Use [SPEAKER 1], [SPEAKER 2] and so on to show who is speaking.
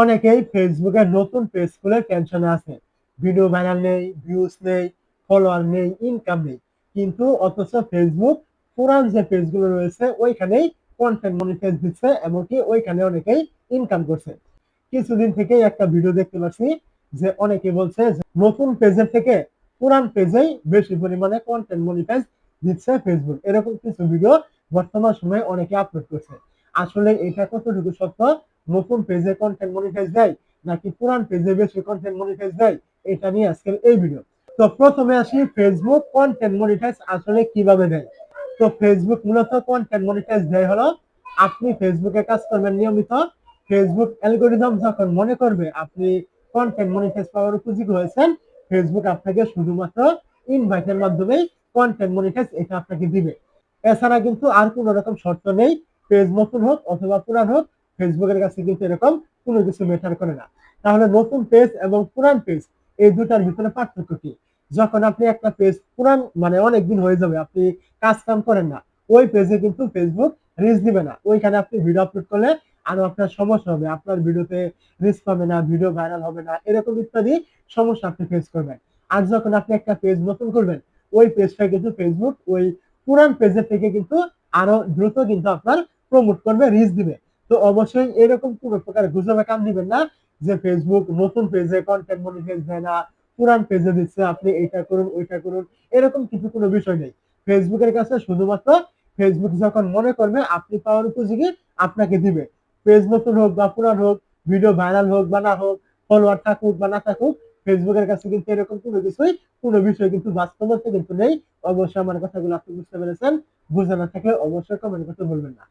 [SPEAKER 1] অনেকেই ফেসবুকে নতুন পেজ খুলে টেনশনে আছে। ভিডিও ভাইরাল নেই ভিউজ নেই ফলোয়ার নেই ইনকাম নেই। কিন্তু অথচ ফেসবুক পুরান যে পেজগুলো রয়েছে, ওইখানেই কন্টেন্ট মনিটাইজ দিচ্ছে, এমনকি ওইখানে অনেকেই ইনকাম করছে। কিছুদিন থেকেই একটা ভিডিও দেখতে পাচ্ছি, যে অনেকে বলছে নতুন পেজের থেকে পুরান পেজেই বেশি পরিমাণে কন্টেন্ট মনিটাইজ দিচ্ছে ফেসবুক এরকম কিছু ভিডিও বর্তমান সময়ে অনেকে আপলোড করছে। আসলে এটা কতটুকু সত্য? নতুন পেজে কন্টেন্ট মনিটাইজ দেয়, নাকি পুরান পেজে বেশি কন্টেন্ট মনিটাইজ দেয়, এটা নিয়ে আজকের এই ভিডিও তো প্রথমে আসি ফেসবুক কন্টেন্ট মনিটাইজ আসলে কীভাবে দেয়? তো ফেসবুক মূলত কন্টেন্ট মনিটাইজ দেয় হলো, আপনি ফেসবুকে কাজ করবেন নিয়মিত ফেসবুক অ্যালগোরিদম যখন মনে করবে আপনি কন্টেন্ট মনিটাইজ পাওয়ার উপযোগী হয়েছেন ফেসবুক আপনাকে শুধুমাত্র ইনভাইটের মাধ্যমেই কন্টেন্ট মনিটাইজ এটা আপনাকে দিবে। এছাড়া কিন্তু আর কোনো রকম শর্ত নেই পেজ নতুন হোক অথবা পুরান হোক ফেসবুকের কাছে কিন্তু এরকম কোনো কিছু ম্যাটার করে না। তাহলে নতুন পেজ এবং পুরান পেজ এই দুটার ভিতরে পার্থক্য কি? যখন আপনি একটা পেজ পুরান মানে অনেকদিন হয়ে যাবে, আপনি কাজ কাম করেন না, ওই পেজে কিন্তু ফেসবুক রিচ দিবে না। ওইখানে আপনি ভিডিও আপলোড করলে আরও আপনার সমস্যা হবে, আপনার ভিডিওতে রিচ পাবে না ভিডিও ভাইরাল হবে না, এরকম ইত্যাদি সমস্যা আপনি ফেস করবেন। আর যখন আপনি একটা পেজ নতুন করবেন, ওই পেজটা কিন্তু ফেসবুক ওই পুরান পেজের থেকে কিন্তু আরও দ্রুত কিন্তু আপনার প্রমোট করবে রিচ দিবে। তো অবশ্যই এরকম কোনো প্রকার গুজবে কাম দিবেন না যে ফেসবুক নতুন পেজে কন্টেন্ট মনিটাইজ দেয় না, পুরান পেজে দিচ্ছে, আপনি এটা করুন, ওইটা করুন, এরকম কিছু কোনো বিষয় নেই। ফেসবুকের কাছে শুধুমাত্র ফেসবুক যখন মনে করবে, আপনি পাওয়ার উপযোগী আপনাকে দিবে। পেজ নতুন হোক বা পুরান হোক ভিডিও ভাইরাল হোক বা না হোক ফলোয়ার থাকুক বা না থাকুক ফেসবুকের কাছে কিন্তু এরকম কোনো কিছুই, কোনো বিষয় কিন্তু বাস্তবতা কিন্তু নেই। অবশ্যই আমার কথাগুলো আপনি বুঝতে পেরেছেন। বুঝে না থাকলে অবশ্যই কমেন্ট করতে বলবেন না।